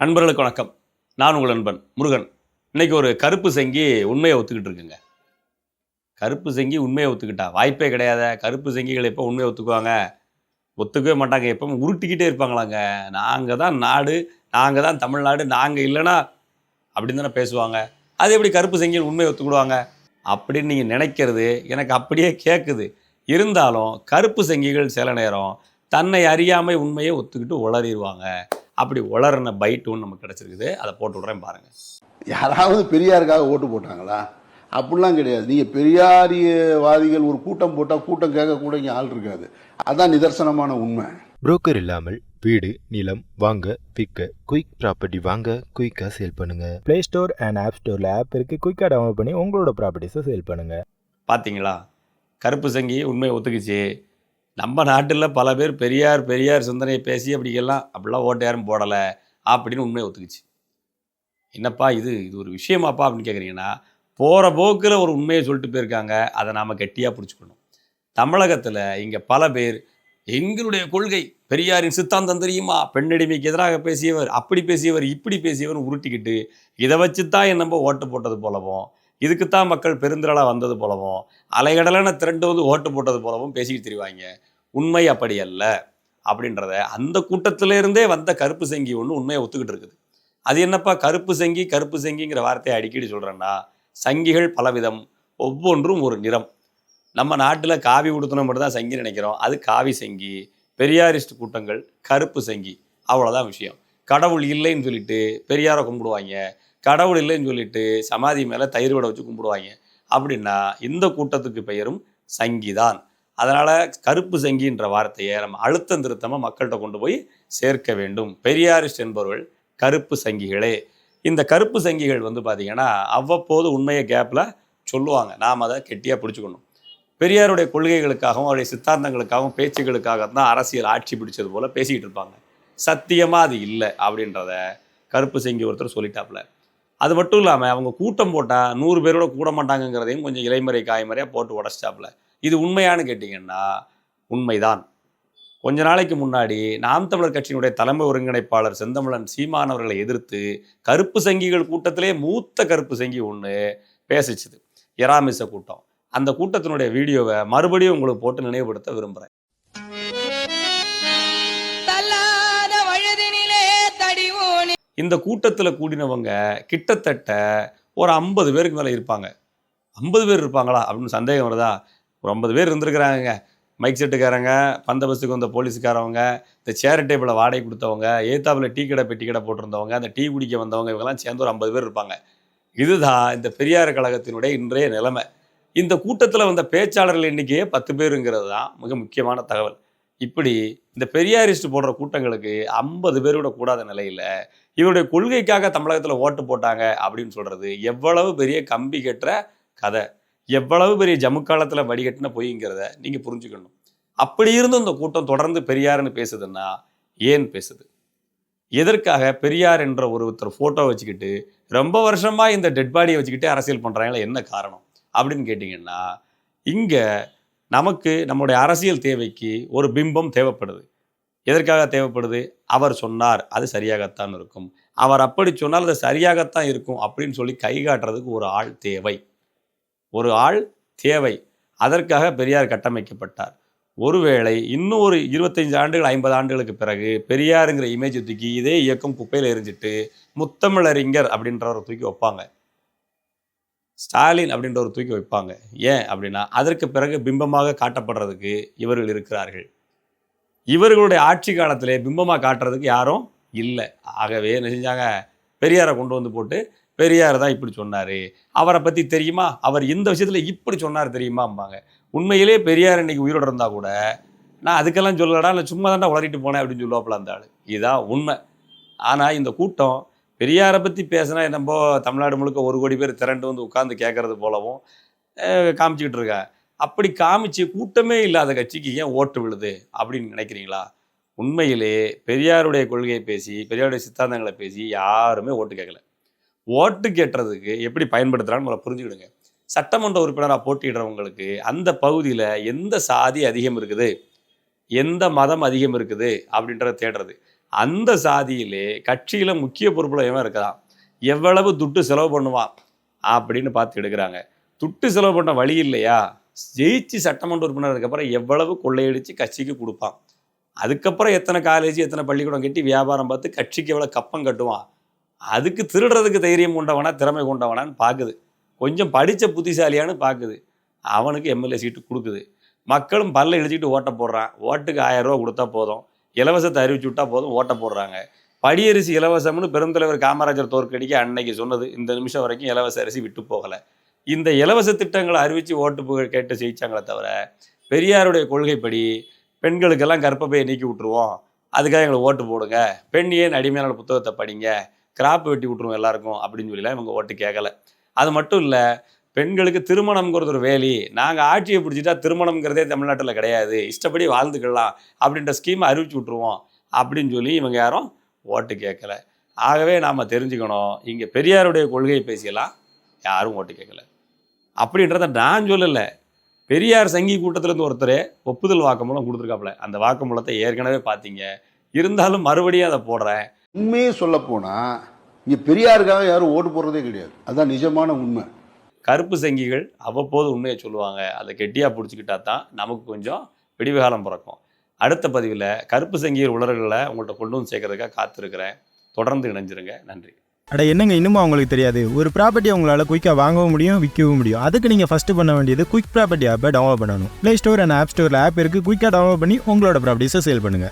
நண்பர்களுக்கு வணக்கம். நான் உங்கள் நண்பன் முருகன். இன்னைக்கு ஒரு கருப்பு செங்கி உண்மையை ஒத்துக்கிட்டு இருக்குங்க. கருப்பு செங்கி உண்மையை ஒத்துக்கிட்டா? வாய்ப்பே கிடையாத. கருப்பு செங்கிகள் எப்போ உண்மையை ஒத்துக்குவாங்க? ஒத்துக்கவே மாட்டாங்க. எப்போ உருட்டிக்கிட்டே இருப்பாங்களாங்க. நாங்கள் தான் நாடு நாங்கள் தான் தமிழ்நாடு நாங்கள் இல்லைன்னா அப்படின்னு தானே பேசுவாங்க. அது எப்படி கருப்பு செங்கிகள் உண்மையை ஒத்துக்கிடுவாங்க? அப்படின்னு நீங்கள் நினைக்கிறது எனக்கு அப்படியே கேட்குது இருந்தாலும் கருப்பு செங்கிகள் சில நேரம் தன்னை அறியாமை உண்மையை ஒத்துக்கிட்டு உளறிடுவாங்க. அப்படி உளறின பைட் ஒன்று நமக்கு கிடச்சிருக்குது. அதை போட்டு விட்றேன் பாருங்க. யாராவது பெரியாருக்காக ஓட்டு போட்டாங்களா? அப்படிலாம் கிடையாது. நீங்கள் பெரியாரியவாதிகள் ஒரு கூட்டம் போட்டால் கூட்டம் கேட்க கூட இங்கே ஆள் இருக்காது. அதான் நிதர்சனமான உண்மை. புரோக்கர் இல்லாமல் வீடு நிலம் வாங்க விற்க குயிக் ப்ராப்பர்ட்டி வாங்க குயிக்காக சேல் பண்ணுங்க. ப்ளே ஸ்டோர் அண்ட் ஆப் ஸ்டோரில் ஆப் இருக்குது குயிக்காக டவுன்லோட் பண்ணி உங்களோட ப்ராப்பர்ட்டிஸை சேல் பண்ணுங்கள் பார்த்தீங்களா கருப்பு சங்கி உண்மையை ஒத்துக்குச்சு. நம்ம நாட்டில் பல பேர் பெரியார் பெரியார் சிந்தனையை பேசி அப்படிக்கெல்லாம் அப்படிலாம் ஓட்டு யாரும் போடலை அப்படின்னு உண்மையை ஒத்துக்குச்சு. என்னப்பா இது? இது ஒரு விஷயமாப்பா அப்படின்னு கேட்குறீங்கன்னா போகிற போக்கில் ஒரு உண்மையை சொல்லிட்டு போயிருக்காங்க. அதை நாம் கெட்டியாக பிடிச்சிக்கணும். தமிழகத்தில் இங்கே பல பேர் எங்களுடைய கொள்கை பெரியாரின் சித்தாந்தம் தெரியுமா? பெண்ணடிமைக்கு எதிராக பேசியவர் அப்படி பேசியவர் இப்படி பேசியவர் உருட்டிக்கிட்டு இதை வச்சு தான் என் நம்ம ஓட்டு போட்டது போலவும் இதுக்குத்தான் மக்கள் பெருந்திரளாக வந்தது போலவும் அலைகடலான திரண்டு வந்து ஓட்டு போட்டது போலவும் பேசிக்கிட்டு தெரிவாங்க. உண்மை அப்படி அல்ல அப்படின்றத அந்த கூட்டத்திலிருந்தே வந்த கருப்பு செங்கி ஒன்று உண்மையை ஒத்துக்கிட்டு இருக்குது. அது என்னப்பா? கருப்பு செங்கி கருப்பு செங்கிங்கிற வார்த்தையை அடிக்கடி சொல்கிறேன்னா சங்கிகள் பலவிதம் ஒவ்வொன்றும் ஒரு நிறம். நம்ம நாட்டில் காவி உடுத்தின மட்டும் தான் சங்கி நினைக்கிறோம். அது காவி செங்கி பெரியாரிஸ்ட் கூட்டங்கள் கருப்பு செங்கி அவ்வளோதான் விஷயம். கடவுள் இல்லைன்னு சொல்லிட்டு பெரியாரை கும்பிடுவாங்க கடவுள் இல்லைன்னு சொல்லிட்டு சமாதி மேலே தயிர் விட வச்சு கும்பிடுவாங்க. அப்படின்னா இந்த கூட்டத்துக்கு பெயரும் சங்கிதான். அதனால் கருப்பு சங்கின்ற வார்த்தையை நம்ம அழுத்தம் திருத்தமாக மக்கள்கிட்ட கொண்டு போய் சேர்க்க வேண்டும். பெரியாரிஸ்ட் என்பவர்கள் கருப்பு சங்கிகளே. இந்த கருப்பு சங்கிகள் வந்து பார்த்திங்கன்னா அவ்வப்போது உண்மையை கேப்பில் சொல்லுவாங்க. நாம் அதை கெட்டியாக பிடிச்சிக்கணும். பெரியாருடைய கொள்கைகளுக்காகவும் அவருடைய சித்தாந்தங்களுக்காகவும் பேச்சுகளுக்காக தான் அரசியல் ஆட்சி பிடிச்சது போல் பேசிக்கிட்டு இருப்பாங்க. சத்தியமாக அது இல்லை அப்படின்றத கருப்பு செங்கி ஒருத்தர் சொல்லிட்டாப்புல. அது மட்டும் இல்லாமல் அவங்க கூட்டம் போட்டால் நூறு பேரோட கூட மாட்டாங்கங்கிறதையும் கொஞ்சம் இலைமறை காய்மறையாக போட்டு உடச்சிட்டாப்புல. இது உண்மையான்னு கேட்டிங்கன்னா உண்மைதான். கொஞ்ச நாளைக்கு முன்னாடி நாம் தமிழர் கட்சியினுடைய தலைமை ஒருங்கிணைப்பாளர் செந்தமிழன் சீமான் அவர்களை எதிர்த்து கருப்பு சங்கிகள் கூட்டத்திலே மூத்த கருப்பு சங்கி ஒன்று பேசிச்சுது. எராமிச கூட்டம். அந்த கூட்டத்தினுடைய வீடியோவை மறுபடியும் உங்களுக்கு போட்டு நினைவுபடுத்த விரும்புகிறேன் இந்த கூட்டத்தில் கூடினவங்க கிட்டத்தட்ட ஒரு ஐம்பது பேருக்கு மேலே இருப்பாங்க. ஐம்பது பேர் இருப்பாங்களா? அப்படின்னு சந்தேகம் வருதா? ஒரு ஐம்பது பேர் இருந்திருக்கிறாங்க மைக் செட்டுக்காரங்க பந்தபஸ்துக்கு வந்த போலீஸுக்காரவங்க இந்த சேர் டேபிளை வாடகை கொடுத்தவங்க ஏத்தாப்புல டீ கடை பெட்டி கடை போட்டிருந்தவங்க அந்த டீ குடிக்க வந்தவங்க இவங்கெல்லாம் சேர்ந்து ஒரு ஐம்பது பேர் இருப்பாங்க. இதுதான் இந்த பெரியார் கழகத்தினுடைய இன்றைய நிலைமை. இந்த கூட்டத்தில் வந்த பேச்சாளர்கள் எண்ணிக்கையே பத்து பேருங்கிறது தான் மிக முக்கியமான தகவல். இப்படி இந்த பெரியாரிஸ்ட் போடுற கூட்டங்களுக்கு ஐம்பது பேரோட கூடாத நிலையில் இவருடைய கொள்கைக்காக தமிழகத்தில் ஓட்டு போட்டாங்க அப்படின்னு சொல்கிறது எவ்வளவு பெரிய கம்பி கட்டுற கதை. எவ்வளவு பெரிய ஜமுக்காலத்தில் வடிகட்டின பொய்ங்கிறத நீங்கள் புரிஞ்சுக்கணும். அப்படி இருந்தும் இந்த கூட்டம் தொடர்ந்து பெரியார்னு பேசுதுன்னா ஏன் பேசுது? எதற்காக பெரியார் என்ற ஒருத்தர் ஃபோட்டோ வச்சுக்கிட்டு ரொம்ப வருஷமாக இந்த டெட் பாடியை வச்சுக்கிட்டு அரசியல் பண்ணுறாங்களா என்ன காரணம்? அப்படின்னு கேட்டிங்கன்னா இங்கே நமக்கு நம்முடைய அரசியல் தேவைக்கு ஒரு பிம்பம் தேவைப்படுது. எதற்காக தேவைப்படுது? அவர் சொன்னார் அது சரியாகத்தான் இருக்கும். அவர் அப்படி சொன்னால் அது சரியாகத்தான் இருக்கும் அப்படின்னு சொல்லி கை காட்டுறதுக்கு ஒரு ஆள் தேவை. ஒரு ஆள் தேவை. அதற்காக பெரியார் கட்டமைக்கப்பட்டார். ஒருவேளை இன்னும் ஒரு இருபத்தைந்து ஆண்டுகள் ஐம்பது ஆண்டுகளுக்கு பிறகு பெரியாருங்கிற இமேஜை தூக்கி இதே இயக்கம் குப்பையில் எரிஞ்சிட்டு முத்தமிழறிஞர் அப்படின்றவரை தூக்கி வைப்பாங்க. ஸ்டாலின் அப்படின்ற ஒரு தூக்கி வைப்பாங்க. ஏன் அப்படின்னா அதற்கு பிறகு பிம்பமாக காட்டப்படுறதுக்கு இவர்கள் இருக்கிறார்கள். இவர்களுடைய ஆட்சி காலத்திலே பிம்பமாக காட்டுறதுக்கு யாரும் இல்லை. ஆகவே என்ன செஞ்சாங்க? பெரியாரை கொண்டு வந்து போட்டு பெரியார் தான் இப்படி சொன்னார். அவரை பற்றி தெரியுமா? அவர் இந்த விஷயத்தில் இப்படி சொன்னார் தெரியுமாம்பாங்க. உண்மையிலே பெரியார் இன்னைக்கு உயிரோடு இருந்தால் கூட நான் அதுக்கெல்லாம் சொல்லலடா இல்லை சும்மா தாண்டா உளறிட்டு போனேன் அப்படின்னு சொல்லுவாப்பில் அந்த ஆள். இதுதான் உண்மை. ஆனால் இந்த கூட்டம் பெரியாரை பற்றி பேசினா நம்ம தமிழ்நாடு முழுக்க ஒரு கோடி பேர் திரண்டு வந்து உட்காந்து கேட்குறது போலவும் காமிச்சிக்கிட்டு இருக்கேன் அப்படி காமிச்சு கூட்டமே இல்லாத கட்சிக்கு ஏன் ஓட்டு விழுது அப்படின்னு நினைக்கிறீங்களா? உண்மையிலே பெரியாருடைய கொள்கையை பேசி பெரியாருடைய சித்தாந்தங்களை பேசி யாருமே ஓட்டு கேட்கல ஓட்டு கேட்டுறதுக்கு எப்படி பயன்படுத்துகிறான்னு முதல்ல புரிஞ்சுக்கிடுங்க. சட்டமன்ற உறுப்பினராக போட்டியிடுறவங்களுக்கு அந்த பகுதியில் எந்த சாதி அதிகம் இருக்குது? எந்த மதம் அதிகம் இருக்குது? அப்படின்றத தேடுறது. அந்த சாதியிலே கட்சியில் முக்கிய பொறுப்பில் எவன் இருக்கிறான் எவ்வளவு துட்டு செலவு பண்ணுவான் அப்படின்னு பார்த்து எடுக்கிறாங்க. துட்டு செலவு பண்ண வழி இல்லையா? ஜெயிச்சு சட்டமன்ற உறுப்பினருக்கு அப்புறம் எவ்வளவு கொள்ளையடித்து கட்சிக்கு கொடுப்பான். அதுக்கப்புறம் எத்தனை காலேஜ் எத்தனை பள்ளிக்கூடம் கட்டி வியாபாரம் பார்த்து கட்சிக்கு எவ்வளோ கப்பம் கட்டுவான்? அதுக்கு திருடுறதுக்கு தைரியம் கொண்டவனா திறமை கொண்டவனான்னு பார்க்குது கொஞ்சம் படித்த புத்திசாலியான்னு பார்க்குது அவனுக்கு எம்எல்ஏ சீட்டு கொடுக்குது. மக்களும் பல்ல இழிச்சிட்டு ஓட்டை போடுறான். ஓட்டுக்கு ஆயிரம் ரூபா கொடுத்தா போதும். இலவசத்தை அறிவிச்சு விட்டா போதும் ஓட்டை போடுறாங்க. படியரிசி இலவசம்னு பெருந்தலைவர் காமராஜர் தோற்கடிக்க அன்னைக்கு சொன்னது இந்த நிமிஷம் வரைக்கும் இலவச அரிசி விட்டு போகலை. இந்த இலவச திட்டங்களை அறிவித்து ஓட்டு கேட்டு ஜெயிச்சாங்களே தவிர பெரியாருடைய கொள்கைப்படி பெண்களுக்கெல்லாம் கர்ப்பப்பையை நீக்கி விட்டுருவோம். அதுக்காக எங்களை ஓட்டு போடுங்க. பெண் ஏன் அடிமையான புத்தகத்தை படிங்க? கிராப் வெட்டி விட்டுருவோம் எல்லாருக்கும் அப்படின்னு சொல்லிலாம் இவங்க ஓட்டு கேட்கல. அது மட்டும் இல்லை பெண்களுக்கு திருமணம்ங்கிறது ஒரு வேலி. நாங்கள் ஆட்சியை பிடிச்சிட்டா திருமணம்ங்கிறதே தமிழ்நாட்டில் கிடையாது. இஷ்டப்படி வாழ்ந்துக்கலாம் அப்படின்ற ஸ்கீமை அறிவிச்சு விட்ருவோம் அப்படின்னு சொல்லி இவங்க யாரும் ஓட்டு கேட்கல. ஆகவே நாம் தெரிஞ்சுக்கணும் இங்கே பெரியாருடைய கொள்கையை பேசியெல்லாம் யாரும் ஓட்டு கேட்கல. அப்படின்றத நான் சொல்லலை. பெரியார் சங்கி கூட்டத்திலேருந்து ஒருத்தர் ஒப்புதல் வாக்குமூலம் கொடுத்துருக்காப்புல. அந்த வாக்குமூலத்தை ஏற்கனவே பார்த்தீங்க. இருந்தாலும் மறுபடியும் அதை போடுறேன். உண்மையே சொல்ல போனா இங்க பெரியாருக்காக யாரும் ஓட்டு போடுறதே கிடையாது. அதான் நிஜமான உண்மை. கருப்பு சங்கிகள் அவ்வப்போது உண்மையை சொல்லுவாங்க. அதை கெட்டியாக பிடிச்சிக்கிட்டா தான் நமக்கு கொஞ்சம் விடிவுகாலம் பிறக்கும். அடுத்த பதிவில் கருப்பு சங்கியர் உலர்களில் உங்கள்கிட்ட கொண்டு வந்து சேர்க்கறதுக்காக காத்திருக்கிறேன். தொடர்ந்து இணைஞ்சிருங்க. நன்றி. அட என்னங்க இன்னுமா உங்களுக்கு தெரியாது? ஒரு ப்ராப்பர்ட்டி உங்களால் குயிக்காக வாங்கவும் முடியும் விற்கவும் முடியும். அதுக்கு நீங்கள் ஃபஸ்ட்டு பண்ண வேண்டியது குயிக் ப்ராப்பர்ட்டி ஆப்பை டவுன்லோட் பண்ணணும். ப்ளே ஸ்டோர் அண்ட் ஆப் ஸ்டோரில் ஆப் இருக்குது குயிக்காக டவுன்லோட் பண்ணி உங்களோட ப்ராப்பர்ட்டிஸை சேல் பண்ணுங்கள்